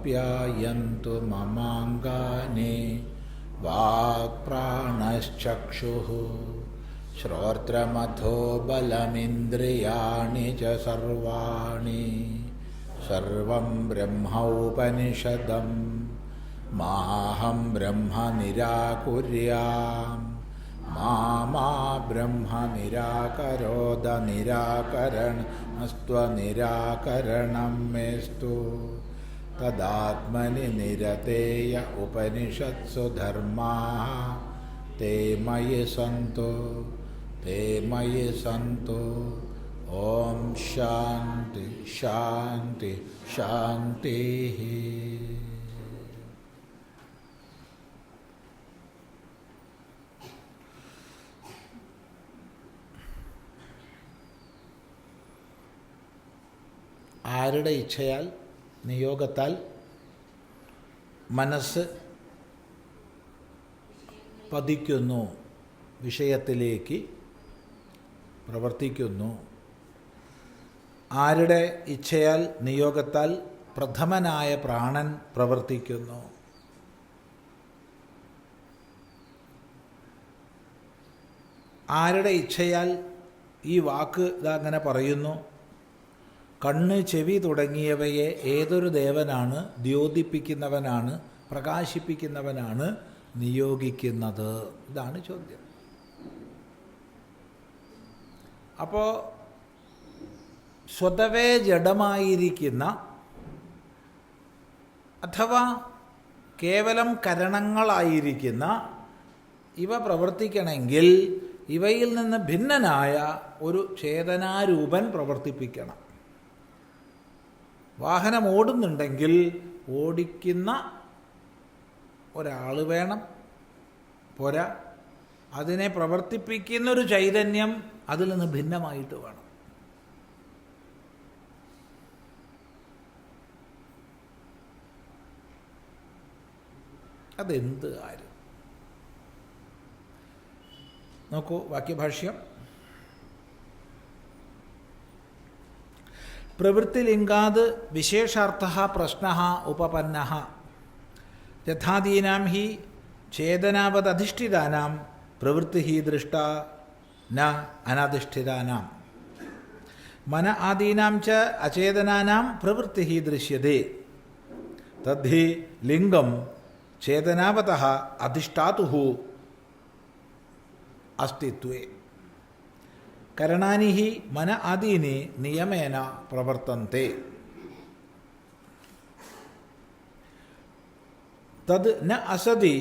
आप्यायन्तु ममाङ्गानि वाक्प्राणश्चक्षुः श्रोत्रमथो बलमिन्द्रियाणि च सर्वाणि सर्वं ब्रह्मोपनिषदं माहं ब्रह्म निराकुर्याम् मा मा ब्रह्म निराकरोद निराकरणस्त्वनिराकरणं मेस्तु तदात्मनि निरतेय उपनिषत्सु धर्माः ते मयि सन्तु ते मयि सन्तु ॐ शान्ति शान्ति शान्तिः ആരുടെ ഇച്ഛയാൽ നിയോഗത്താൽ മനസ്സ് പതിക്കുന്നു വിഷയത്തിലേക്ക് പ്രവർത്തിക്കുന്നു. ആരുടെ ഇച്ഛയാൽ നിയോഗത്താൽ പ്രഥമനായ പ്രാണൻ പ്രവർത്തിക്കുന്നു? ആരുടെ ഇച്ഛയാൽ ഈ വാക്ക് ഇതങ്ങനെ പറയുന്നു? കണ്ണ് ചെവി തുടങ്ങിയവയെ ഏതൊരു ദേവനാണ് ദ്യോതിപ്പിക്കുന്നവനാണ് പ്രകാശിപ്പിക്കുന്നവനാണ് നിയോഗിക്കുന്നത്? ഇതാണ് ചോദ്യം. അപ്പോൾ സ്വതവേ ജഡമായിരിക്കുന്ന അഥവാ കേവലം കരണങ്ങളായിരിക്കുന്ന ഇവ പ്രവർത്തിക്കണമെങ്കിൽ ഇവയിൽ നിന്ന് ഭിന്നനായ ഒരു ചേതനാരൂപൻ പ്രവർത്തിപ്പിക്കണം. വാഹനം ഓടുന്നുണ്ടെങ്കിൽ ഓടിക്കുന്ന ഒരാൾ വേണം. പോരാ. അതിനെ പ്രവർത്തിപ്പിക്കുന്നൊരു ചൈതന്യം അതിൽ നിന്ന് ഭിന്നമായിട്ട് വേണം. അതെന്ത് കാര്യം? നോക്കൂ വാക്യഭാഷ്യം. പ്രവൃത്തിലിംഗാത് വിശേഷാർത്ഥ പ്രശ്ന ഉപപന്ന. യഥാദീനാം ഹി ചേതനാവതധിഷ്ഠിതാനാം പ്രവൃത്തി ദൃഷ്ട ന അനധിഷ്ഠിതാനാം. മന ആദീനാം ച അചേതനാനാം പ്രവൃത്തി ദൃശ്യത്തെ തദ്ധി ലിംഗം ചേതനാവത അധിഷ്ഠാതു അസ്തിത്വേ. കരണാനി ഹി മന ആദീനി നിയമേന പ്രവർത്തന്തെ. തത് ന അസതി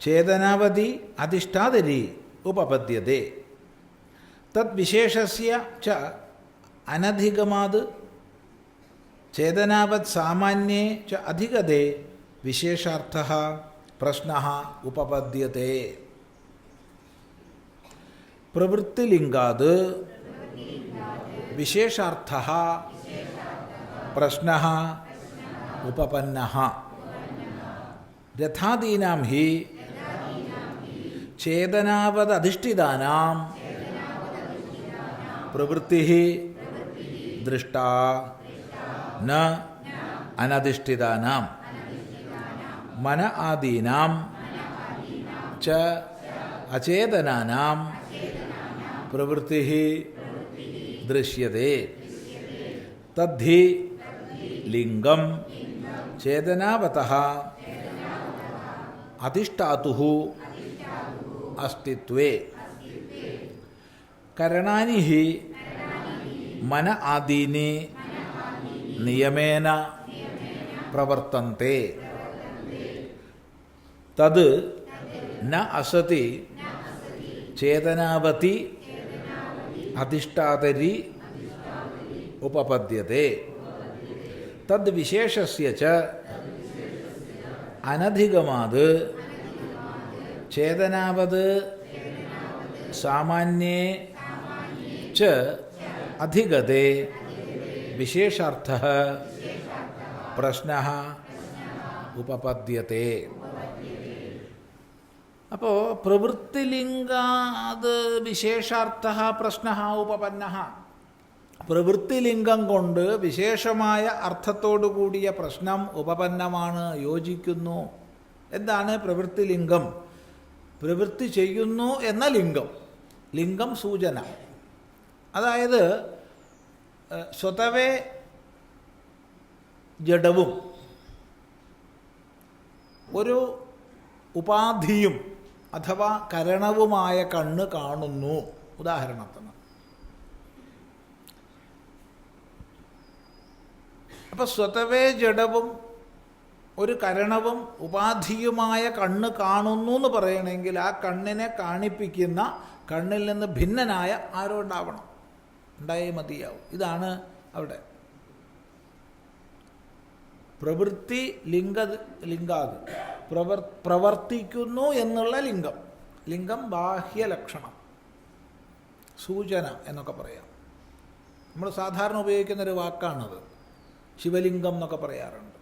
ചേതനാവധി അധിഷ്ഠാതരി ഉപപദ്യത്തെ തദ്വിശേഷസ്യ ച അനധികമാത് ചേതനാവത് സാമാന്യേ ച അധികതേ വിശേഷാർത്ഥ പ്രശ്ന ഉപപദ്യത്തെ പ്രവൃത്തിലിംഗാത് വിശേഷാർത്ഥ പ്രശ്ന ഉപപന്ന രഥാദീനാം ഹി ചേതനാവതധിഷ്ഠിതാനാം പ്രവൃത്തി ദൃഷ്ട ന അനധിഷ്ഠിതാനാം മന आदीनां च അചേതനാനാം പ്രവൃത്തി ദൃശ്യത്തെ തദ്ധി ലിംഗം ചേതനാവത അധിഷ്ഠാതു അസ്തിത്വേ. കരണാനി ഹി മന ആദീനി നിയമേന പ്രവർത്തന്തെ. തത് ന അസതി ചേതനാവതി അധിഷ്ഠാതരി ഉപപദ്യത്തെ തദ് വിശേഷസ്യ ച അനധികമാത് ചേതനാവത് സാമാന്യേ ച അധികത്തെ വിശേഷാർത്ഥ പ്രശ്ന ഉപപദ്യത്തെ അപ്പോൾ പ്രവൃത്തിലിംഗാത് വിശേഷാർത്ഥ പ്രശ്ന ഉപപന്ന പ്രവൃത്തിലിംഗം കൊണ്ട് വിശേഷമായ അർത്ഥത്തോടു കൂടിയ പ്രശ്നം ഉപപന്നമാണ് യോജിക്കുന്നു. എന്താണ് പ്രവൃത്തിലിംഗം? പ്രവൃത്തി ചെയ്യുന്നു എന്ന ലിംഗം. ലിംഗം സൂചന. അതായത് സ്വതവേ ജഡവും ഒരു ഉപാധിയും അഥവാ കരണവുമായ കണ്ണ് കാണുന്നു. ഉദാഹരണത്തിന്. അപ്പം സ്വതവേ ജഡവും ഒരു കരണവും ഉപാധിയുമായ കണ്ണ് കാണുന്നു എന്ന് പറയണമെങ്കിൽ ആ കണ്ണിനെ കാണിപ്പിക്കുന്ന കണ്ണിൽ നിന്ന് ഭിന്നനായ ആരോ ഉണ്ടാവണം ഉണ്ടായേ മതിയാവും. ഇതാണ് അവിടെ പ്രവൃത്തി ലിംഗ ലിംഗാത് പ്രവർ പ്രവർത്തിക്കുന്നു എന്നുള്ള ലിംഗം. ലിംഗം ബാഹ്യലക്ഷണം സൂചന എന്നൊക്കെ പറയാം. നമ്മൾ സാധാരണ ഉപയോഗിക്കുന്ന ഒരു വാക്കാണത്. ശിവലിംഗം എന്നൊക്കെ പറയാറുണ്ട്.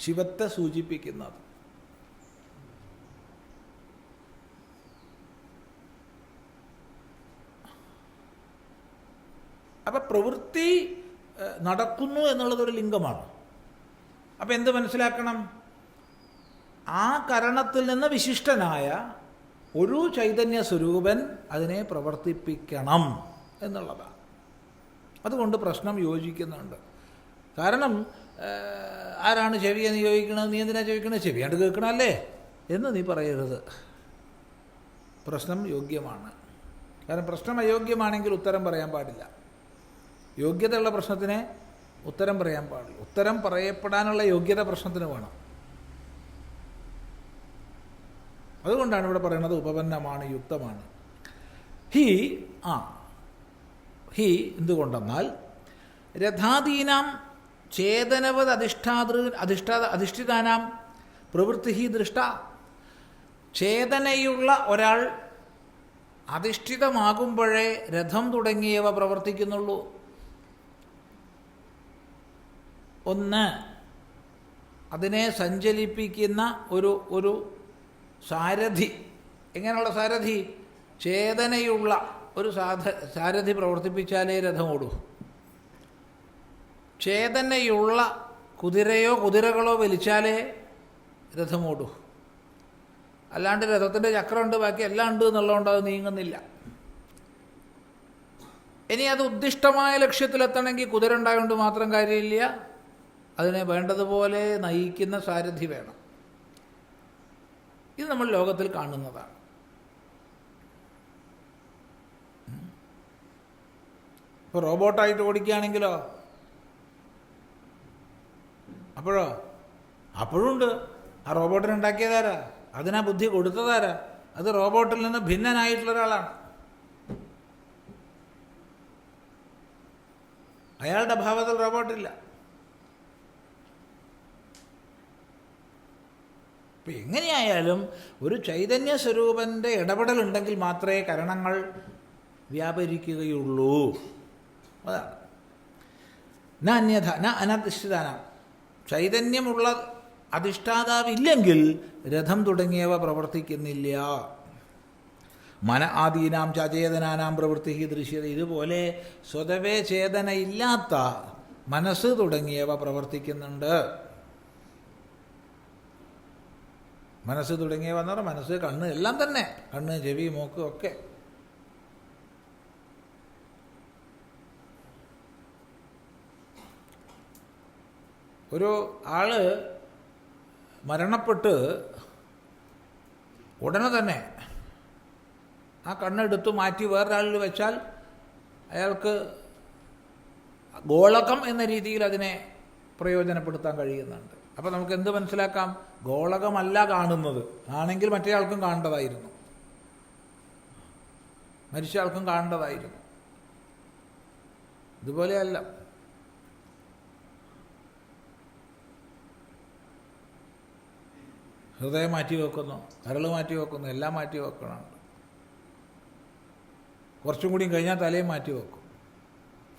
ശിവത്തെ സൂചിപ്പിക്കുന്നത്. അപ്പം പ്രവൃത്തി നടക്കുന്നു എന്നുള്ളതൊരു ലിംഗമാണ്. അപ്പം എന്ത് മനസ്സിലാക്കണം? ആ കരണത്തിൽ നിന്ന് വിശിഷ്ടനായ ഒരു ചൈതന്യ സ്വരൂപൻ അതിനെ പ്രവർത്തിപ്പിക്കണം എന്നുള്ളതാണ് അതുകൊണ്ട് പ്രശ്നം യോജിക്കുന്നുണ്ട്. കാരണം ആരാണ് ചെവിയെ നീ ചോദിക്കണത്? നീ എന്തിനാ ചോദിക്കണത്? ചെവിയാണ്ട് കേൾക്കണമല്ലേ? എന്ന് നീ പറയരുത്. പ്രശ്നം യോഗ്യമാണ്. കാരണം പ്രശ്നം അയോഗ്യമാണെങ്കിൽ ഉത്തരം പറയാൻ പാടില്ല. യോഗ്യതയുള്ള പ്രശ്നത്തിന് ഉത്തരം പറയാൻ പാടില്ല. ഉത്തരം പറയപ്പെടാനുള്ള യോഗ്യത പ്രശ്നത്തിന് വേണം. അതുകൊണ്ടാണ് ഇവിടെ പറയുന്നത് ഉപപന്നമാണ് യുക്തമാണ്. ഹി ആ ഹി എന്തുകൊണ്ടെന്നാൽ രഥാദീനാം ചേതനവത് അധിഷ്ഠാതൃ അധിഷ്ഠാ അധിഷ്ഠിതാനാം പ്രവൃത്തി ഹി ദൃഷ്ട. ചേതനയുള്ള ഒരാൾ അധിഷ്ഠിതമാകുമ്പോഴേ രഥം തുടങ്ങിയവ പ്രവർത്തിക്കുന്നുള്ളൂ. ഒന്ന് അതിനെ സഞ്ചലിപ്പിക്കുന്ന ഒരു ഒരു സാരഥി. എങ്ങനെയുള്ള സാരഥി? ചേതനയുള്ള ഒരു സാധ സാരഥി പ്രവർത്തിപ്പിച്ചാലേ രഥം ഓടൂ ചേതനയുള്ള കുതിരയോ കുതിരകളോ വലിച്ചാലേ രഥം ഓടൂ അല്ലാണ്ട് രഥത്തിന്റെ ചക്രമുണ്ട് ബാക്കി എല്ലാം ഉണ്ട് എന്നുള്ളതുകൊണ്ട് അത് നീങ്ങുന്നില്ല. ഇനി അത് ഉദ്ദിഷ്ടമായ ലക്ഷ്യത്തിലെത്തണമെങ്കിൽ കുതിര ഉണ്ടായതുകൊണ്ട് മാത്രം കാര്യമില്ല. അതിനെ വേണ്ടതുപോലെ നയിക്കുന്ന സാരഥി വേണം. ഇത് നമ്മൾ ലോകത്തിൽ കാണുന്നതാണ്. ഇപ്പോൾ റോബോട്ടായിട്ട് ഓടിക്കുകയാണെങ്കിലോ? അപ്പോഴോ? അപ്പോഴുണ്ട്. ആ റോബോട്ടിനുണ്ടാക്കിയതാരാ? അതിനാ ബുദ്ധി കൊടുത്തതാരാ? അത് റോബോട്ടിൽ നിന്ന് ഭിന്നനായിട്ടുള്ള ഒരാളാണ്. അയാളുടെ ഭാവത്തിൽ റോബോട്ടില്ല. ഇപ്പം എങ്ങനെയായാലും ഒരു ചൈതന്യ സ്വരൂപന്റെ ഇടപെടലുണ്ടെങ്കിൽ മാത്രമേ കരണങ്ങൾ വ്യാപരിക്കുകയുള്ളൂ. അതാണ്. ന അന്യഥ ന അനധിഷ്ഠിതാന. ചൈതന്യമുള്ള അധിഷ്ഠാതാവില്ലെങ്കിൽ രഥം തുടങ്ങിയവ പ്രവർത്തിക്കുന്നില്ല. മന ആദീനാം ചചേതനാനാം പ്രവൃത്തി ദൃശ്യത. ഇതുപോലെ സ്വതവേ ചേതനയില്ലാത്ത മനസ്സ് തുടങ്ങിയവ പ്രവർത്തിക്കുന്നുണ്ട്. മനസ്സ് തുടങ്ങിയവ എന്ന് മനസ്സ് കണ്ണ് എല്ലാം തന്നെ. കണ്ണ് ചെവി മൂക്ക് ഒക്കെ. ഒരു ആൾ മരണപ്പെട്ട് ഉടനെ തന്നെ ആ കണ്ണെടുത്ത് മാറ്റി വേറൊരാളിൽ വെച്ചാൽ അയാൾക്ക് ഗോളകം എന്ന രീതിയിൽ അതിനെ പ്രയോജനപ്പെടുത്താൻ കഴിയുന്നുണ്ട്. അപ്പോൾ നമുക്ക് എന്ത് മനസ്സിലാക്കാം? ഗോളകമല്ല കാണുന്നത്. ആണെങ്കിൽ മറ്റേ ആൾക്കും കാണേണ്ടതായിരുന്നു. മരിച്ച ആൾക്കും കാണേണ്ടതായിരുന്നു. ഇതുപോലെയല്ല. ഹൃദയം മാറ്റി വെക്കുന്നു കരൾ മാറ്റി വെക്കുന്നു എല്ലാം മാറ്റി വെക്കണം. കുറച്ചും കൂടിയും കഴിഞ്ഞാൽ തലയും മാറ്റി വെക്കും.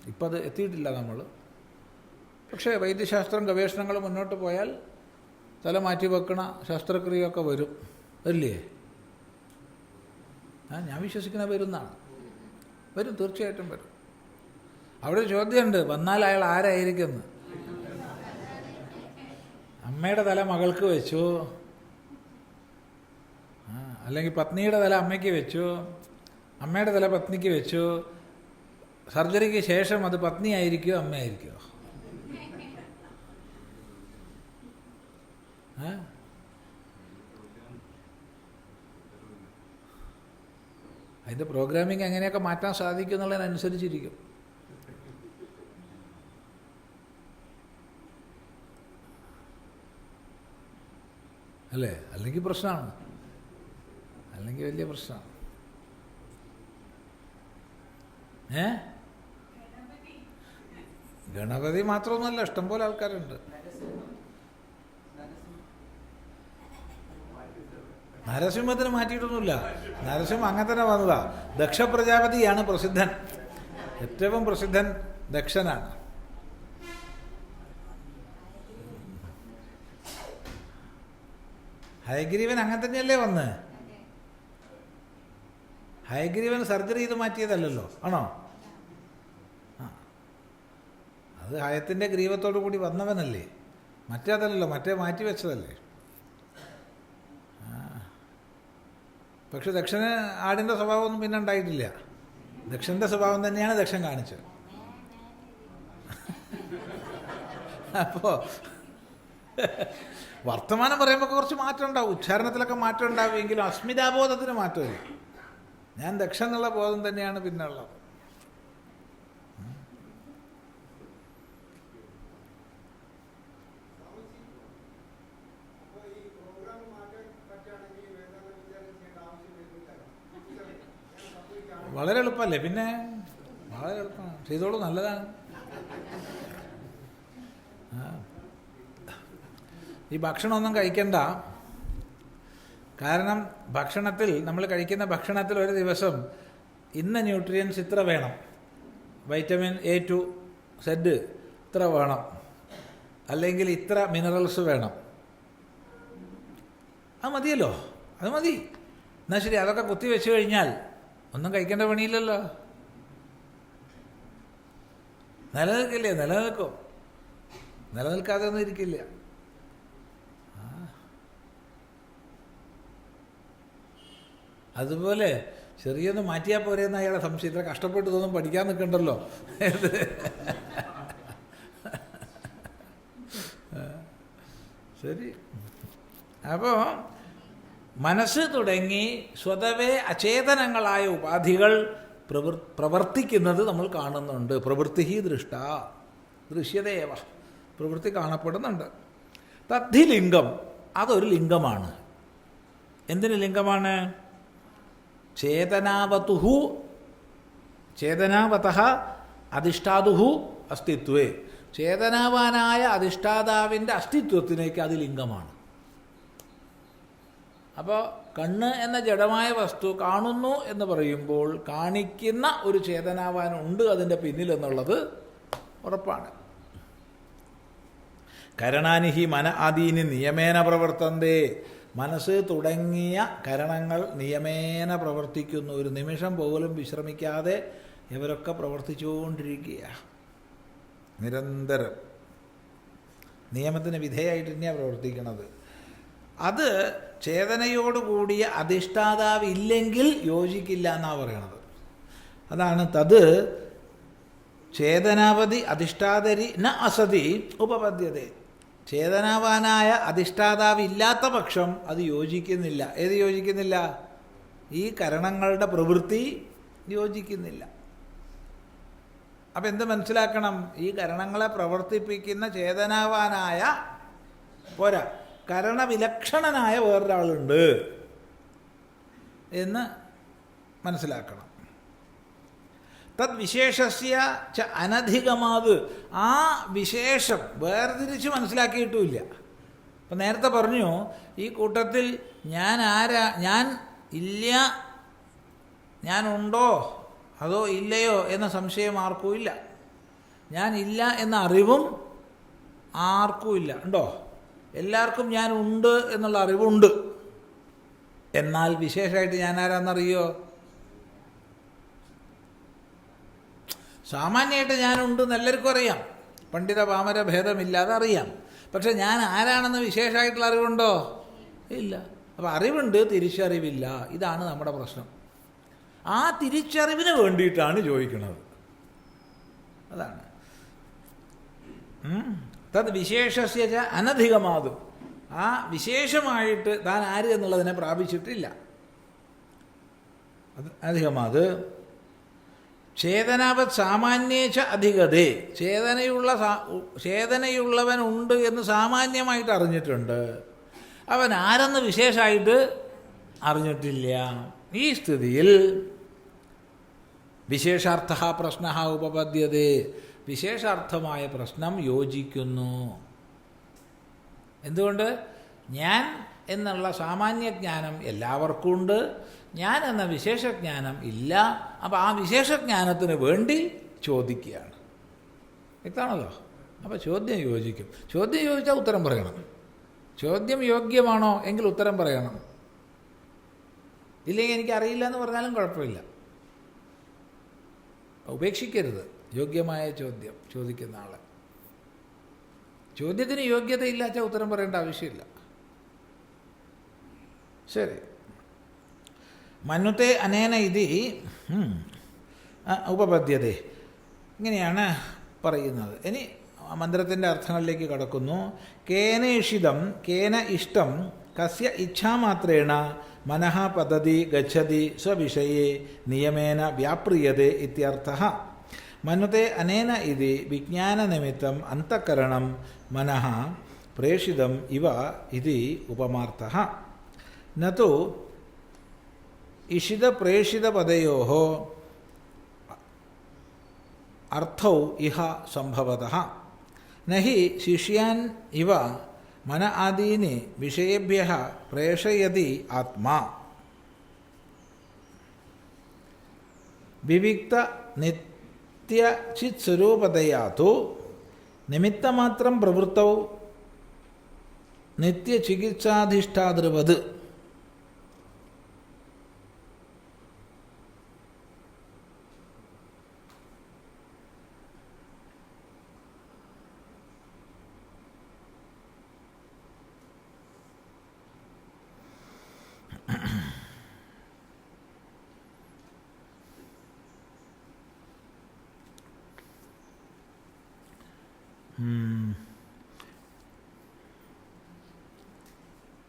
ഇപ്പം അത് എത്തിയിട്ടില്ല നമ്മൾ പക്ഷേ വൈദ്യശാസ്ത്രം ഗവേഷണങ്ങൾ മുന്നോട്ട് പോയാൽ തല മാറ്റി വെക്കണ ശസ്ത്രക്രിയയൊക്കെ വരും. വരില്ലേ? ആ ഞാൻ വിശ്വസിക്കുന്ന വരുന്നതാണ് വരും തീർച്ചയായിട്ടും വരും. അവിടെ ചോദ്യമുണ്ട് വന്നാൽ അയാൾ ആരായിരിക്കുന്നു അമ്മയുടെ തല മകൾക്ക് വെച്ചു. അല്ലെങ്കിൽ പത്നിയുടെ തല അമ്മയ്ക്ക് വെച്ചു. അമ്മയുടെ തല പത്നിക്ക് വെച്ചു. സർജറിക്ക് ശേഷം അത് പത്നിയായിരിക്കുമോ അമ്മയായിരിക്കുമോ അതിന്റെ പ്രോഗ്രാമിംഗ് എങ്ങനെയൊക്കെ മാറ്റാൻ സാധിക്കും എന്നുള്ളതിനനുസരിച്ചിരിക്കും. അല്ലേ? അല്ലെങ്കിൽ പ്രശ്നമാണ്. അല്ലെങ്കിൽ വലിയ പ്രശ്നമാണ്. ഏ? ഗണപതി മാത്രമൊന്നുമല്ല ഇഷ്ടംപോലെ ആൾക്കാരുണ്ട്. നരസിംഹത്തിന് മാറ്റിയിട്ടൊന്നുമില്ല. നരസിംഹം അങ്ങനെ തന്നെ വന്നതാ. ദക്ഷ പ്രജാപതിയാണ് പ്രസിദ്ധൻ. ഏറ്റവും പ്രസിദ്ധൻ ദക്ഷനാണ്. ഹയഗ്രീവൻ അങ്ങനെ തന്നെയല്ലേ വന്ന്? ഹയഗ്രീവൻ സർജറി ചെയ്ത് മാറ്റിയതല്ലല്ലോ ആണോ? അത് ഹയത്തിന്റെ ഗ്രീവത്തോടു കൂടി വന്നവനല്ലേ. മറ്റേ അതല്ലല്ലോ മറ്റേ മാറ്റി വെച്ചതല്ലേ ആ. പക്ഷെ ദക്ഷന് ആടിന്റെ സ്വഭാവമൊന്നും പിന്നെ ഉണ്ടായിട്ടില്ല. ദക്ഷന്റെ സ്വഭാവം തന്നെയാണ് ദക്ഷൻ കാണിച്ചത്. അപ്പോൾ വർത്തമാനം പറയുമ്പോൾ കുറച്ച് മാറ്റം ഉണ്ടാവും. ഉച്ചാരണത്തിലൊക്കെ മാറ്റം ഉണ്ടാവുമെങ്കിലും അസ്മിതാബോധത്തിന് മാറ്റമില്ല. ഞാൻ ദക്ഷ എന്നുള്ള ബോധം തന്നെയാണ് പിന്നെ വളരെ എളുപ്പമല്ലേ? പിന്നെ വളരെ എളുപ്പമാണ് ചെയ്തോളൂ നല്ലതാണ്. ഈ ഭക്ഷണമൊന്നും കഴിക്കണ്ട. കാരണം ഭക്ഷണത്തിൽ നമ്മൾ കഴിക്കുന്ന ഭക്ഷണത്തിൽ ഒരു ദിവസം ഇന്ന ന്യൂട്രിയൻസ് ഇത്ര വേണം. വൈറ്റമിൻ എ ടു സെഡ് ഇത്ര വേണം. അല്ലെങ്കിൽ ഇത്ര മിനറൽസ് വേണം. അത് മതിയല്ലോ. അത് മതി. എന്നാൽ ശരി അതൊക്കെ കുത്തി വെച്ച് കഴിഞ്ഞാൽ ഒന്നും കഴിക്കേണ്ട പണിയില്ലല്ലോ. നിലനിൽക്കില്ലേ? നിലനിൽക്കും. നിലനിൽക്കാതെ ഒന്നും ഇരിക്കില്ല. അതുപോലെ ചെറിയൊന്ന് മാറ്റിയാൽ പോരെ അയാളെ സംശയം. ഇത്ര കഷ്ടപ്പെട്ട് തോന്നും പഠിക്കാൻ നിൽക്കണ്ടല്ലോ. ശരി. അപ്പോൾ മനസ്സ് തുടങ്ങി സ്വതവേ അചേതനങ്ങളായ ഉപാധികൾ പ്രവർ പ്രവർത്തിക്കുന്നത് നമ്മൾ കാണുന്നുണ്ട്. പ്രവൃത്തി ഹി ദൃഷ്ട. ദൃശ്യതേവ. പ്രവൃത്തി കാണപ്പെടുന്നുണ്ട്. തദ്ധി ലിംഗം അതൊരു ലിംഗമാണ്. എന്തിന് ലിംഗമാണ്? ചേതനാവതുഹു ചേതനാവത അധിഷ്ഠാതുഹു അസ്തിത്വേ. ചേതനാവാനായ അധിഷ്ഠാതാവിന്റെ അസ്തിത്വത്തിലേക്ക് അത് ലിംഗമാണ്. അപ്പോൾ കണ്ണ് എന്ന ജഡമായ വസ്തു കാണുന്നു എന്ന് പറയുമ്പോൾ കാണിക്കുന്ന ഒരു ചേതനാവാനുണ്ട് അതിന്റെ പിന്നിലെന്നുള്ളത് ഉറപ്പാണ്. കരണാനിഹി മന ആദീനി നിയമേന പ്രവർത്തന്തേ. മനസ്സ് തുടങ്ങിയ കരണങ്ങൾ നിയമേന പ്രവർത്തിക്കുന്നു. ഒരു നിമിഷം പോലും വിശ്രമിക്കാതെ ഇവരൊക്കെ പ്രവർത്തിച്ചുകൊണ്ടിരിക്കുക നിരന്തരം. നിയമത്തിന് വിധേയമായിട്ട് തന്നെയാണ് പ്രവർത്തിക്കുന്നത് അത് ചേതനയോടുകൂടിയ അധിഷ്ഠാതാവ് ഇല്ലെങ്കിൽ യോജിക്കില്ല എന്നാണ് പറയണത്. അതാണ് തത് ചേതനാവധി അധിഷ്ഠാതരി ന അസതി ഉപപദ്യത ചേതനാവാനായ അധിഷ്ഠാതാവ് ഇല്ലാത്ത പക്ഷം അത് യോജിക്കുന്നില്ല. ഏത് യോജിക്കുന്നില്ല? ഈ കരണങ്ങളുടെ പ്രവൃത്തി യോജിക്കുന്നില്ല. അപ്പം എന്ത് മനസ്സിലാക്കണം? ഈ കരണങ്ങളെ പ്രവർത്തിപ്പിക്കുന്ന ചേതനാവാനായ പോരാ. കരണവിലക്ഷണനായ വേറൊരാളുണ്ട് എന്ന് മനസ്സിലാക്കണം. തദ്വിശേഷസ്യ ച അനധികമാത്. ആ വിശേഷം വേർതിരിച്ച് മനസ്സിലാക്കിയിട്ടുമില്ല. അപ്പം നേരത്തെ പറഞ്ഞു ഈ കൂട്ടത്തിൽ ഞാൻ ആരാ ഞാൻ ഇല്ല ഞാനുണ്ടോ അതോ ഇല്ലയോ എന്ന സംശയം ആർക്കും ഇല്ല ഞാൻ ഇല്ല എന്ന അറിവും ആർക്കും ഇല്ല ഉണ്ടോ? എല്ലാവർക്കും ഞാൻ ഉണ്ട് എന്നുള്ള അറിവുണ്ട്. എന്നാൽ വിശേഷമായിട്ട് ഞാൻ ആരാന്നറിയോ? സാമാന്യമായിട്ട് ഞാനുണ്ട് എല്ലാവർക്കും അറിയാം. പണ്ഡിത പാമര ഭേദമില്ലാതെ അറിയാം പക്ഷെ ഞാൻ ആരാണെന്ന് വിശേഷമായിട്ടുള്ള അറിവുണ്ടോ? ഇല്ല. അപ്പം അറിവുണ്ട് തിരിച്ചറിവില്ല. ഇതാണ് നമ്മുടെ പ്രശ്നം. ആ തിരിച്ചറിവിന് വേണ്ടിയിട്ടാണ് ചോദിക്കുന്നത്. അതാണ്. തത് വിശേഷസ്യ അനധികമാതും. ആ വിശേഷമായിട്ട് താൻ ആര് എന്നുള്ളതിനെ പ്രാപിച്ചിട്ടില്ല. അത് അധികമാത് ചേതനാവത് സാമാന്യേച്ച അധികതേ. ചേതനയുള്ള ചേതനയുള്ളവൻ ഉണ്ട് എന്ന് സാമാന്യമായിട്ട് അറിഞ്ഞിട്ടുണ്ട്. അവൻ ആരെന്ന് വിശേഷമായിട്ട് അറിഞ്ഞിട്ടില്ല. ഈ സ്ഥിതിയിൽ വിശേഷാർത്ഥ പ്രശ്ന ഉപപദ്യതേ വിശേഷാർത്ഥമായ പ്രശ്നം യോജിക്കുന്നു. എന്തുകൊണ്ട്? ഞാൻ എന്നുള്ള സാമാന്യജ്ഞാനം എല്ലാവർക്കും ഉണ്ട് ഞാൻ എന്ന വിശേഷജ്ഞാനം ഇല്ല. അപ്പോൾ ആ വിശേഷജ്ഞാനത്തിന് വേണ്ടി ചോദിക്കുകയാണ്. വ്യക്തമാണല്ലോ? അപ്പോൾ ചോദ്യം യോജിക്കും. ചോദ്യം ചോദിച്ചാൽ ഉത്തരം പറയണം. ചോദ്യം യോഗ്യമാണോ എങ്കിൽ ഉത്തരം പറയണം. ഇല്ലെങ്കിൽ എനിക്കറിയില്ല എന്ന് പറഞ്ഞാലും കുഴപ്പമില്ല. ഉപേക്ഷിക്കരുത്. യോഗ്യമായ ചോദ്യം ചോദിക്കുന്ന ആളെ. ചോദ്യത്തിന് യോഗ്യതയില്ലാച്ച ഉത്തരം പറയേണ്ട ആവശ്യമില്ല. ശരി. മനുത്തെ അനേന ഇതി ഉപപദ്ധ്യത. ഇങ്ങനെയാണ് പറയുന്നത്. ഇനി മന്ത്രത്തിന്റെ അർത്ഥങ്ങളിലേക്ക് കടക്കുന്നു. കേന ഇഷിതം കേന ഇഷ്ടം കസ്യ ഇച്ഛാമാത്രേണ മനഃ പദ്ധതി ഗച്ഛതി സ്വവിഷയെ നിയമേന വ്യാപ്രിയതേ ഇത്യർത്ഥ. മനുത്തെ അനേന ഇതി വിജ്ഞാനനിമിത്തം അന്തഃകരണം മനഃ പ്രേഷിതം ഇവ ഇതി ഉപമാർത്ഥः न तु इषितप्रेषितपदयोः अर्थौ इह सम्भवतः न हि शिष्यान् इव मन आदीनि विषयेभ्यः प्रेषयति आत्मा നിത്യ ചിത് സ്വരൂപതയാതു നിമിത്തമാത്രം പ്രവൃത്തവും നിത്യചികിത്സാധിഷ്ഠാതൃവത്.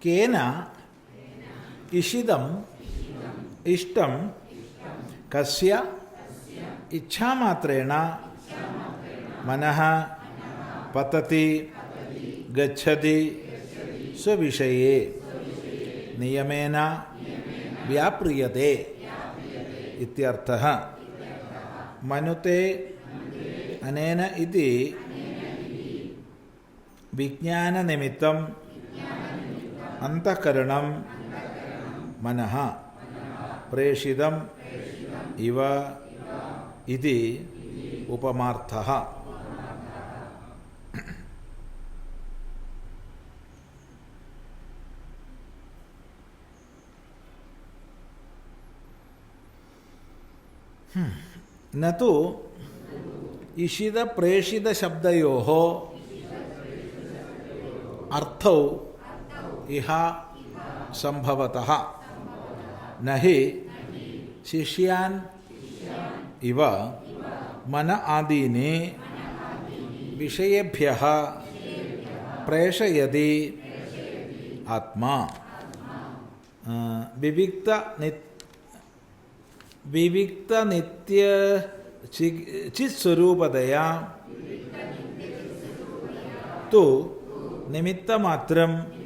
केन इषिदम इष्टम कस्य इच्छामात्रेण मनः पतति, गच्छति स्वविषये। नियमेन व्याप्रियते इत्यर्थः। मनुते अनेन इति विज्ञान विज्ञाननिमित्तं ಅಂತಃಕರಣ ಮನಃ ಪ್ರೇಷಿತಂ ಇವ ಇತಿ ಉಪಮಾರ್ಥ. ನು ಇಷಿದ ಪ್ರೇಷಿತ ಶಬ್ದಯೋ ಅರ್ಥೌ इह सम्भवतः न हि शिष्यान् इव मन आदीनि विषयेभ्यः प्रेषयति आत्मा। विविक्तनित् विविक्तनित्य चि- चित्स्वरूपतया तु निमित्तमात्रं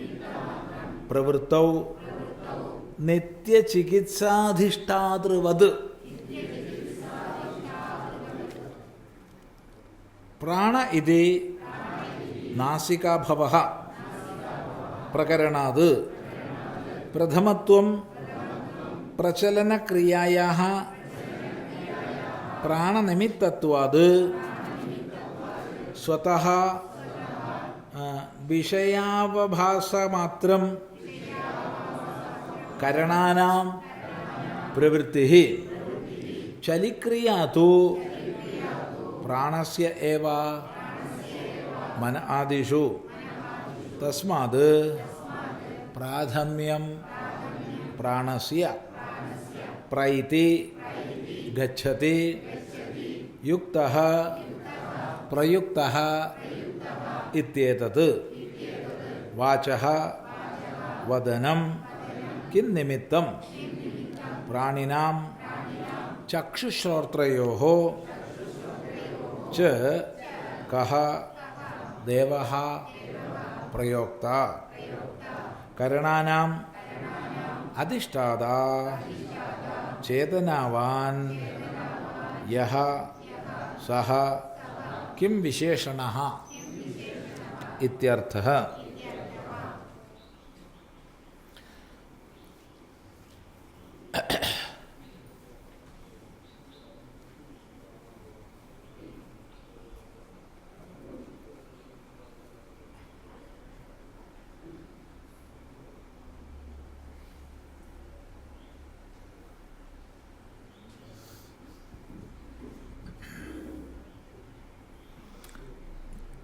പ്രവൃത്തൗ നിത്യചികിത്സാധിഷ്ഠാതൃവത്. പ്രാണ ഇതി നാസികാഭവ. പ്രകരണാത്. പ്രഥമത്വം പ്രചലനക്രിയായാ പ്രാണനിമിത്തത്വാത്. സ്വതഹ വിഷയാവഭാസമാത്രം കരണാനാം പ്രവൃത്തി ചലിക്രിയ തു പ്രാണസ്യ ഏവ മന ആദിഷു തസ്മാത് പ്രാഥമ്യം പ്രാണസ്യ പ്രൈതി ഗച്ഛതി യുക്ത പ്രയുക്ത ഇത്യേതത് വാച വദനം किन निमित्तम प्राणिनाम चक्षुश्रोत्रो च कह देव प्रयोक्ता। करणानाम अधिष्ठादा चेतनावान यह सह किम विशेषण? इत्यर्थः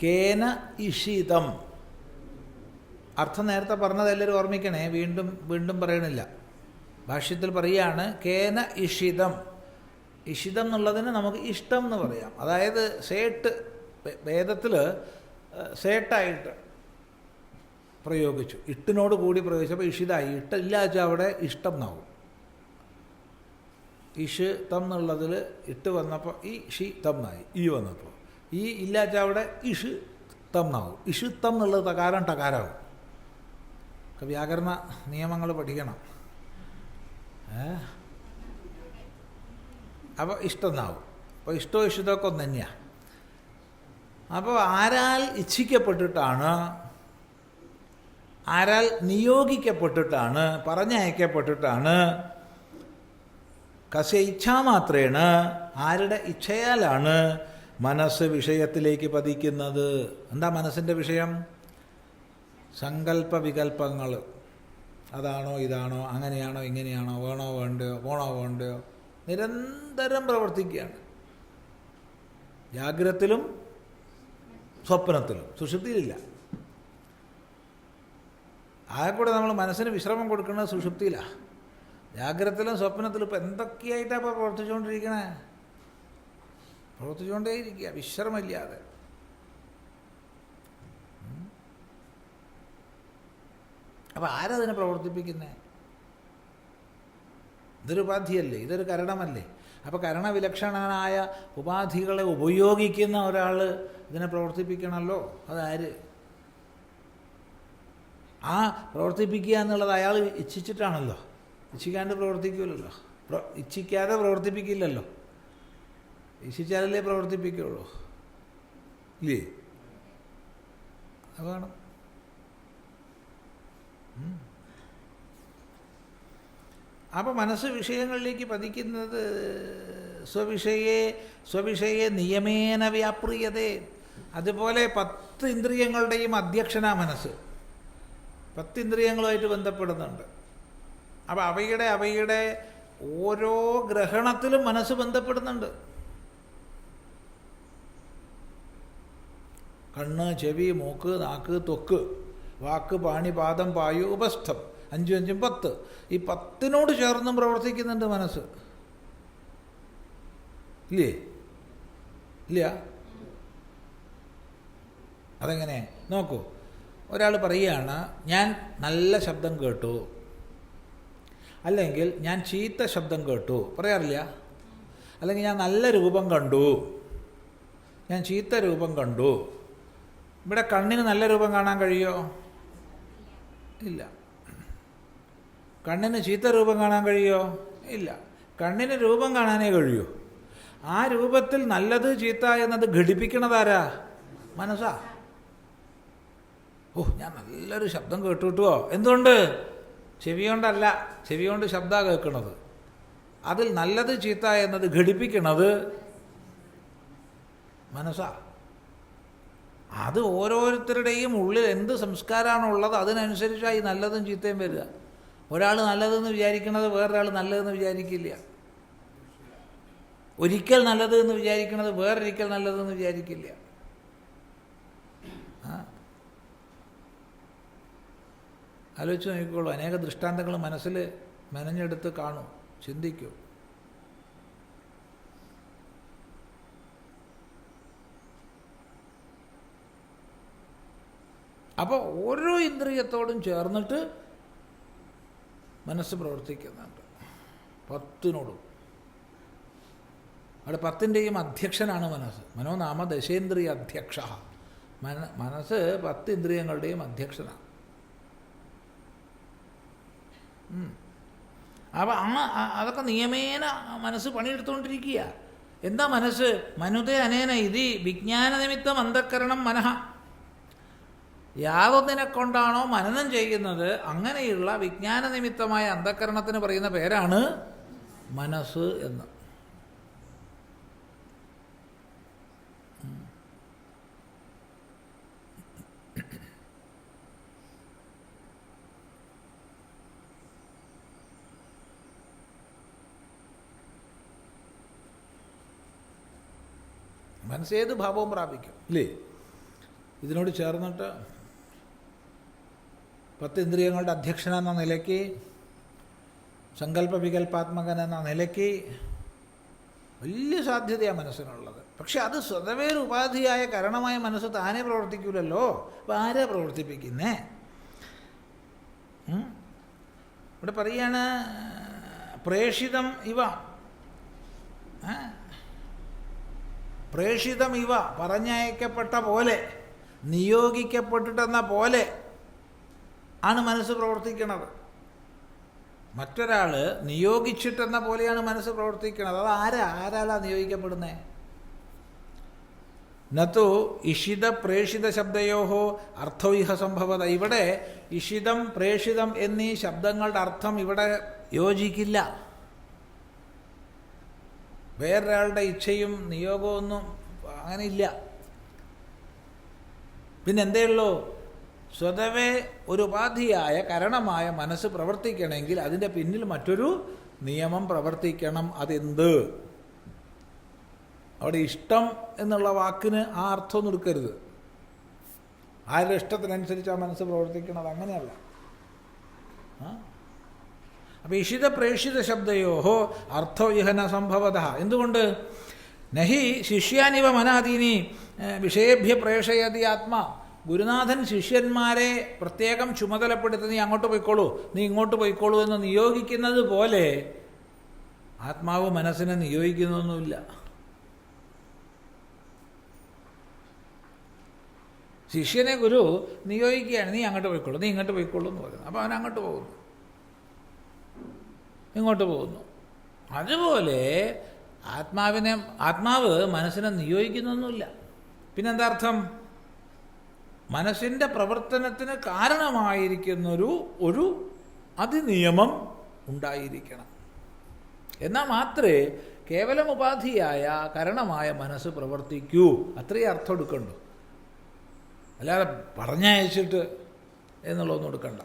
കേന ഇഷിതം. അർത്ഥം നേരത്തെ പറഞ്ഞത് എല്ലാവരും ഓർമ്മിക്കണേ വീണ്ടും വീണ്ടും പറയണില്ല. ഭാഷ്യത്തിൽ പറയുകയാണ് കേന ഇഷിതം. ഇഷിതം എന്നുള്ളതിന് നമുക്ക് ഇഷ്ടം എന്ന് പറയാം. അതായത് സേട്ട് വേദത്തിൽ സേട്ടായിട്ട് പ്രയോഗിച്ചു. ഇട്ടിനോട് കൂടി പ്രയോഗിച്ചപ്പോൾ ഇഷിതായി. ഇട്ടില്ല അവിടെ ഇഷ്ടം എന്നാവും. ഇഷ് തം എന്നുള്ളതിൽ ഇട്ട് വന്നപ്പോൾ ഈ ഷി തം എന്നായി ഈ വന്നപ്പോൾ ഈ ഇല്ലാച്ച അവിടെ ഇഷ് തം എന്നാവും. ഇഷ് എന്നുള്ളത് തകാരം ടകാരാവും. വ്യാകരണ നിയമങ്ങൾ പഠിക്കണം. അപ്പോൾ ഇഷ്ടമെന്നാവും അപ്പോൾ ഇഷ്ടവും ഇഷ്ടമൊക്കെ ഒന്ന് തന്നെയാണ് അപ്പോൾ ആരാൽ ഇച്ഛിക്കപ്പെട്ടിട്ടാണ് ആരാൽ നിയോഗിക്കപ്പെട്ടിട്ടാണ് പറഞ്ഞയക്കപ്പെട്ടിട്ടാണ് കസ്യ ഇച്ഛാമാത്രേണ ആരുടെ ഇച്ഛയാലാണ് മനസ്സ് വിഷയത്തിലേക്ക് പതിക്കുന്നത് എന്താ മനസ്സിന്റെ വിഷയം? സങ്കല്പ വികല്പങ്ങൾ അതാണോ ഇതാണോ അങ്ങനെയാണോ ഇങ്ങനെയാണോ വേണോ വേണ്ടയോ പോണോ വേണ്ടയോ? നിരന്തരം പ്രവർത്തിക്കുകയാണ്. ജാഗ്രത്തിലും സ്വപ്നത്തിലും. സുഷുപ്തിയിലില്ല. ആകെക്കൂടെ നമ്മൾ മനസ്സിന് വിശ്രമം കൊടുക്കുന്നത് സുഷുപ്തിയിലാണ് ജാഗ്രതത്തിലും സ്വപ്നത്തിലും ഇപ്പം എന്തൊക്കെയായിട്ടാണ് ഇപ്പോൾ പ്രവർത്തിച്ചുകൊണ്ടിരിക്കണേ? പ്രവർത്തിച്ചുകൊണ്ടേയിരിക്കുക. വിശ്രമമില്ലാതെ. അപ്പം ആരതിനെ പ്രവർത്തിപ്പിക്കുന്നത് ഇതൊരു ഉപാധിയല്ലേ? ഇതൊരു കരണമല്ലേ? അപ്പോൾ കരണവിലക്ഷണനായ ഉപാധികളെ ഉപയോഗിക്കുന്ന ഒരാൾ ഇതിനെ പ്രവർത്തിപ്പിക്കണമല്ലോ അതാര്? ആ പ്രവർത്തിപ്പിക്കുക എന്നുള്ളത് അയാൾ ഇച്ഛിച്ചിട്ടാണല്ലോ. ഇച്ഛിക്കാണ്ട് പ്രവർത്തിക്കില്ലല്ലോ പ്ര- ഇച്ഛിക്കാതെ പ്രവർത്തിപ്പിക്കില്ലല്ലോ. ഇച്ഛിച്ചാലല്ലേ പ്രവർത്തിപ്പിക്കുള്ളൂ. ഇല്ലേ? അതാണ് അപ്പൊ മനസ്സ് വിഷയങ്ങളിലേക്ക് പതിക്കുന്നത് സ്വവിഷയെ സ്വവിഷയെ നിയമേന വ്യാപ്രിയതേ. അതുപോലെ പത്ത് ഇന്ദ്രിയങ്ങളുടെയും അധ്യക്ഷനാ മനസ്സ്. പത്ത് ഇന്ദ്രിയങ്ങളുമായിട്ട് ബന്ധപ്പെടുന്നുണ്ട്. അപ്പോൾ അവയുടെ അവയുടെ ഓരോ ഗ്രഹണത്തിലും മനസ്സ് ബന്ധപ്പെടുന്നുണ്ട്. കണ്ണ് ചെവി മൂക്ക് നാക്ക് തൊക്ക്. വാക്ക് പാണി പാദം പായു ഉപസ്ഥം. അഞ്ചും അഞ്ചും പത്ത്. ഈ പത്തിനോട് ചേർന്നും പ്രവർത്തിക്കുന്നുണ്ട് മനസ്സ്. ഇല്ലേ? ഇല്ല? അതെങ്ങനെ? നോക്കൂ. ഒരാൾ പറയുകയാണ് ഞാൻ നല്ല ശബ്ദം കേട്ടു. അല്ലെങ്കിൽ ഞാൻ ചീത്ത ശബ്ദം കേട്ടു. പറയാറില്ല? അല്ലെങ്കിൽ ഞാൻ നല്ല രൂപം കണ്ടു. ഞാൻ ചീത്ത രൂപം കണ്ടു. ഇവിടെ കണ്ണിന് നല്ല രൂപം കാണാൻ കഴിയോ? ഇല്ല. കണ്ണിന് ചീത്ത രൂപം കാണാൻ കഴിയോ? ഇല്ല. കണ്ണിന് രൂപം കാണാനേ കഴിയൂ. ആ രൂപത്തിൽ നല്ലത് ചീത്ത എന്നത് ഘടിപ്പിക്കണതാരാ? മനസ്സാ. ഓ ഞാൻ നല്ലൊരു ശബ്ദം കേട്ടു കിട്ടുമോ എന്തുകൊണ്ട്? ചെവി കൊണ്ടല്ല ചെവി കൊണ്ട് ശബ്ദ കേൾക്കുന്നത് അതിൽ നല്ലത് ചീത്ത എന്നത് ഘടിപ്പിക്കണത് മനസ്സാ. അത് ഓരോരുത്തരുടെയും ഉള്ളിൽ എന്ത് സംസ്കാരമാണോ ഉള്ളത് അതിനനുസരിച്ചായി നല്ലതും ചീത്തയും വരിക. ഒരാൾ നല്ലതെന്ന് വിചാരിക്കുന്നത് വേറൊരാൾ നല്ലതെന്ന് വിചാരിക്കില്ല. ഒരിക്കൽ നല്ലതെന്ന് വിചാരിക്കുന്നത് വേറൊരിക്കൽ നല്ലതെന്ന് വിചാരിക്കില്ല. ആലോചിച്ച് നോക്കിക്കോളൂ. അനേക ദൃഷ്ടാന്തങ്ങൾ മനസ്സിൽ മെനഞ്ഞെടുത്ത് കാണൂ. ചിന്തിക്കൂ. അപ്പോൾ ഓരോ ഇന്ദ്രിയത്തോടും ചേർന്നിട്ട് മനസ്സ് പ്രവർത്തിക്കുന്നുണ്ട്. പത്തിനോടും. അവിടെ പത്തിന്റെയും അധ്യക്ഷനാണ് മനസ്സ്. മനോനാമ ദശേന്ദ്രിയ അധ്യക്ഷ. മന മനസ്സ് പത്ത് ഇന്ദ്രിയങ്ങളുടെയും അധ്യക്ഷനാണ്. അപ്പം ആ- അതൊക്കെ നിയമേന മനസ്സ് പണിയെടുത്തുകൊണ്ടിരിക്കുക എന്താ മനസ്സ്? മനുതേ അനേന ഇതി വിജ്ഞാനനിമിത്തം അന്ധക്കരണം മനഃ. യാതൊന്നിനെ കൊണ്ടാണോ മനനം ചെയ്യുന്നത്? അങ്ങനെയുള്ള വിജ്ഞാന നിമിത്തമായ അന്ധകരണത്തിന് പറയുന്ന പേരാണ് മനസ്സ് എന്ന്. മനസ്സേത് ഭാവവും പ്രാപിക്കും. ഇല്ലേ? ഇതിനോട് ചേർന്നിട്ട് പത്ത് ഇന്ദ്രിയങ്ങളുടെ അധ്യക്ഷൻ എന്ന നിലയ്ക്ക് സങ്കല്പ വികല്പാത്മകൻ എന്ന നിലയ്ക്ക് വലിയ സാധ്യതയാണ് മനസ്സിനുള്ളത് പക്ഷെ അത് സ്വതവേ ഒരു ഉപാധിയായ കാരണമായ മനസ്സ് താനെ പ്രവർത്തിക്കൂലല്ലോ അപ്പം ആരാ പ്രവർത്തിപ്പിക്കുന്നേ? ഇവിടെ പറയാണ് പ്രേഷിതം ഇവ? പ്രേഷിതം ഇവ പറഞ്ഞയക്കപ്പെട്ട പോലെ നിയോഗിക്കപ്പെട്ടിട്ടെന്ന പോലെ ആണ് മനസ്സ് പ്രവർത്തിക്കുന്നത് മറ്റൊരാൾ നിയോഗിച്ചിട്ടെന്ന പോലെയാണ് മനസ്സ് പ്രവർത്തിക്കുന്നത് അത് ആരാ? ആരാലാ നിയോഗിക്കപ്പെടുന്നത് നത്തു ഇഷിത പ്രേഷിത ശബ്ദയോഹോ അർത്ഥവിഹ സംഭവത. ഇവിടെ ഇഷിതം പ്രേഷിതം എന്നീ ശബ്ദങ്ങളുടെ അർത്ഥം ഇവിടെ യോജിക്കില്ല. വേറൊരാളുടെ ഇച്ഛയും നിയോഗവും ഒന്നും അങ്ങനെ ഇല്ല പിന്നെ എന്തേ ഉള്ളൂ സ്വതവേ ഒരു ഉപാധിയായ കരണമായ മനസ്സ് പ്രവർത്തിക്കണമെങ്കിൽ അതിന്റെ പിന്നിൽ മറ്റൊരു നിയമം പ്രവർത്തിക്കണം. അതെന്ത്? അവിടെ ഇഷ്ടം എന്നുള്ള വാക്കിന് ആ അർത്ഥം എടുക്കരുത്. ആരുടെ ഇഷ്ടത്തിനനുസരിച്ച് ആ മനസ്സ് പ്രവർത്തിക്കണത്? അങ്ങനെയല്ല. അപ്പം ഇഷിത പ്രേഷിത ശബ്ദയോഹോ അർത്ഥവിഹന സംഭവത. എന്തുകൊണ്ട്? നഹി ശിഷ്യാനിവ മനാദീനി വിഷയേഭ്യ പ്രേഷയതി ആത്മാ. ഗുരുനാഥൻ ശിഷ്യന്മാരെ പ്രത്യേകം ചുമതലപ്പെടുത്തി നീ അങ്ങോട്ട് പോയിക്കോളൂ നീ ഇങ്ങോട്ട് പോയിക്കോളൂ എന്ന് നിയോഗിക്കുന്നത് പോലെ ആത്മാവ് മനസ്സിനെ നിയോഗിക്കുന്നൊന്നുമില്ല. ശിഷ്യനെ ഗുരു നിയോഗിക്കുകയാണ് നീ അങ്ങോട്ട് പോയിക്കോളൂ നീ ഇങ്ങോട്ട് പോയിക്കോളൂ എന്ന് പറയുന്നു അപ്പോൾ അവൻ അങ്ങോട്ട് പോകുന്നു. ഇങ്ങോട്ട് പോകുന്നു. അതുപോലെ ആത്മാവിനെ ആത്മാവ് മനസ്സിനെ നിയോഗിക്കുന്നൊന്നുമില്ല. പിന്നെന്താ അർത്ഥം മനസ്സിന്റെ പ്രവർത്തനത്തിന് കാരണമായിരിക്കുന്നൊരു ഒരു അതിനിയമം ഉണ്ടായിരിക്കണം. എന്നാൽ മാത്രമേ കേവലം ഉപാധിയായ കരണമായ മനസ്സ് പ്രവർത്തിക്കൂ. അത്രയും അർത്ഥം എടുക്കണ്ടു. അല്ലാതെ പറഞ്ഞയച്ചിട്ട് എന്നുള്ളതൊന്നും എടുക്കണ്ട?